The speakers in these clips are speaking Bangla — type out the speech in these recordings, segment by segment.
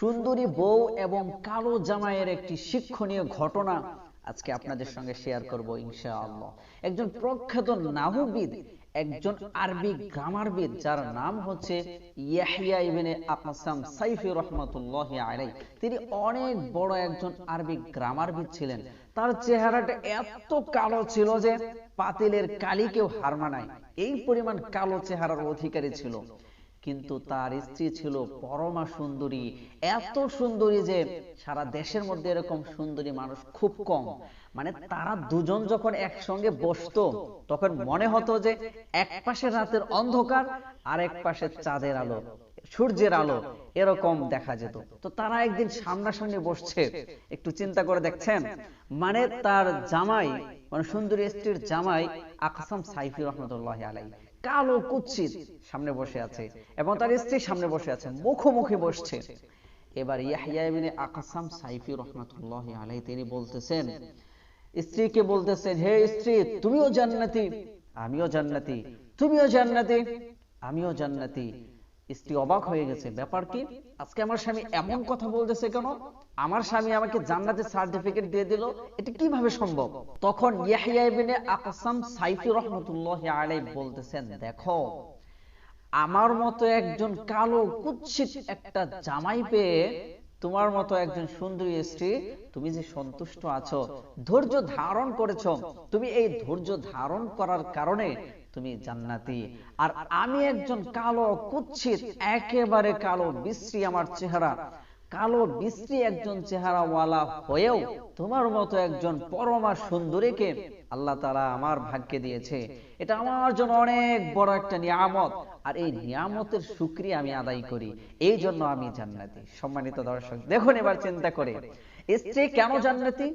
সুন্দরী বউ এবং কালো জামাইয়ের একটি শিক্ষণীয় ঘটনা আজকে আপনাদের সঙ্গে শেয়ার করব ইনশাআল্লাহ। একজন প্রখ্যাত নাহবিদ, একজন আরবি গ্রামারবিদ, যার নাম হচ্ছে ইয়াহিয়া ইবনে আকসাম সাইফি রহমাতুল্লাহি আলাইহি। তিনি অনেক বড় একজন আরবি গ্রামারবিদ ছিলেন। তার চেহারাটা এত কালো ছিল যে পাতিলের কালিকেও হার মানায়। এই পরিমাণ কালো চেহারার অধিকারী ছিল। কিন্তু তার স্ত্রী ছিল পরমা সুন্দরী। এত সুন্দরী যে সারা দেশের মধ্যে এরকম সুন্দরী মানুষ খুব কম। মানে তারা দুজন যখন একসঙ্গে বসতো তখন মনে হতো যে এক পাশে রাতের অন্ধকার আর এক পাশে চাঁদের আলো। সূর্যের আলো এরকম দেখা যেত। তো তারা একদিন সামনাসামনি বসছে। একটু চিন্তা করে দেখছেন? মানে তার জামাই মানে সুন্দরী স্ত্রীর জামাই আকসাম সাইফি রহমতুল্লাহ আলাই কালো কুচ্ছিত সামনে বসে আছে। এবং তার স্ত্রী সামনে বসে আছে মুখোমুখি বসছে। এবার ইয়াহিয়া আকসাম সাইফি রহমাতুল্লাহ আলাইহি তিনি বলতেছেন স্ত্রীকে বলতেছেন হে স্ত্রী তুমিও জান্নাতি আমিও জান্নাতি তুমিও জান্নাতি আমিও জান্নাতি স্ত্রী অবাক হয়ে গেছে ব্যাপার কি আজকে আমার স্বামী এমন কথা বলতেছে কেন? আমার স্বামী আমাকে জান্নাতের সার্টিফিকেট দিয়ে দিল, এটা কীভাবে সম্ভব? তখন ইয়াহিয়া ইবনে আকসাম সাইফি রহমাতুল্লাহি আলাইহি বলতেছেন, দেখো, আমার মতো একজন কালো কুৎসিত একটা জামাই পেয়ে তোমার মতো একজন সুন্দরী স্ত্রী তুমি যে সন্তুষ্ট আছো, ধৈর্য ধারণ করেছ, তুমি এই ধৈর্য ধারণ করার কারণে তুমি জান্নাতি। আর আমি একজন কালো কুচ্ছিত একেবারে কালো বিশ্রী আমার চেহারা। কালো বিশ্রী একজন চেহারাওয়ালা হয়েও তোমার মতো একজন পরমা সুন্দরীকে আল্লাহ তালা আমার ভাগ্যে দিয়েছে। এটা আমার জন্য অনেক বড় একটা নিয়ামত। আর এই নিয়ামতের সুক্রিয়া আমি আদায় করি। এই জন্য আমি জান্নাতি। সম্মানিত দর্শক দেখুন এবার চিন্তা করে। স্ত্রী কেন জান্নাতি?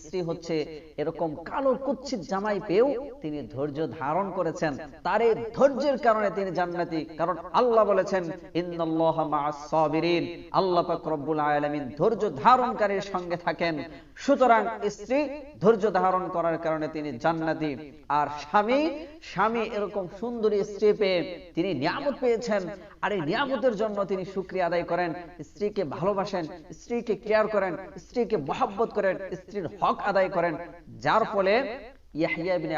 স্ত্রী হচ্ছে এরকম কালো কুচ্ছিত জামাই পেয়েও তিনি ধৈর্য ধারণ করেছেন। তার এই ধৈর্যের কারণে তিনি জান্নাতি। কারণ আল্লাহ বলেছেন ইন্নাল্লাহ মাআস সাবিরিন। আল্লাহ পাক রব্বুল আলামিন ধৈর্য ধারণকারীর সঙ্গে থাকেন। সুতরাং স্ত্রী ধৈর্য ধারণ করার কারণে তিনি জান্নাতি। আর স্বামী স্বামী এরকম সুন্দরী স্ত্রী পেয়ে তিনি নিয়ামত পেয়েছেন। আর এই নিয়ামতের জন্য তিনি শুক্রিয়া আদায় করেন। স্ত্রীকে ভালোবাসেন স্ত্রীকে কেয়ার করেন স্ত্রীকে মহাব্বত করেন স্ত্রীর হক আদায় করেন যার ফলে ইয়াহিয়া ইবনে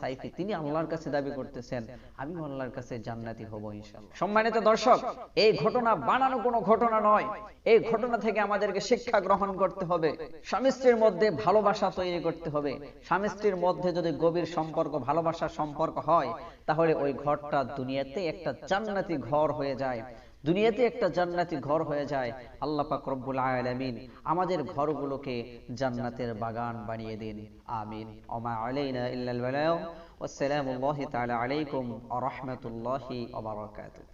সাইফি, তিনি আল্লাহর কাছে দাবি করতেছেন, আমি আল্লাহর কাছে জান্নাতি হব ইনশাআল্লাহ। সম্মানিত দর্শক, এই ঘটনা বানানো কোনো ঘটনা নয়। এই ঘটনা থেকে আমাদেরকে শিক্ষা গ্রহণ করতে হবে। স্বামী স্ত্রীর মধ্যে ভালোবাসা তৈরি করতে হবে। স্বামী স্ত্রীর মধ্যে যদি গভীর সম্পর্ক, ভালোবাসার সম্পর্ক হয়, তাহলে ওই ঘরটা দুনিয়াতে একটা জান্নাতি ঘর হয়ে যায়। দুনিয়াতে একটা জান্নাতি ঘর হয়ে যায়, আল্লাহ পাক রব্বুল আলামিন আমাদের ঘরগুলোকে জান্নাতের বাগান বানিয়ে দিন, আমিন। ওমা আলাইনা ইল্লাল বালাগ ওয়াসসালামু আলাইকুম ওয়া রাহমাতুল্লাহি ওয়া বারাকাতুহু।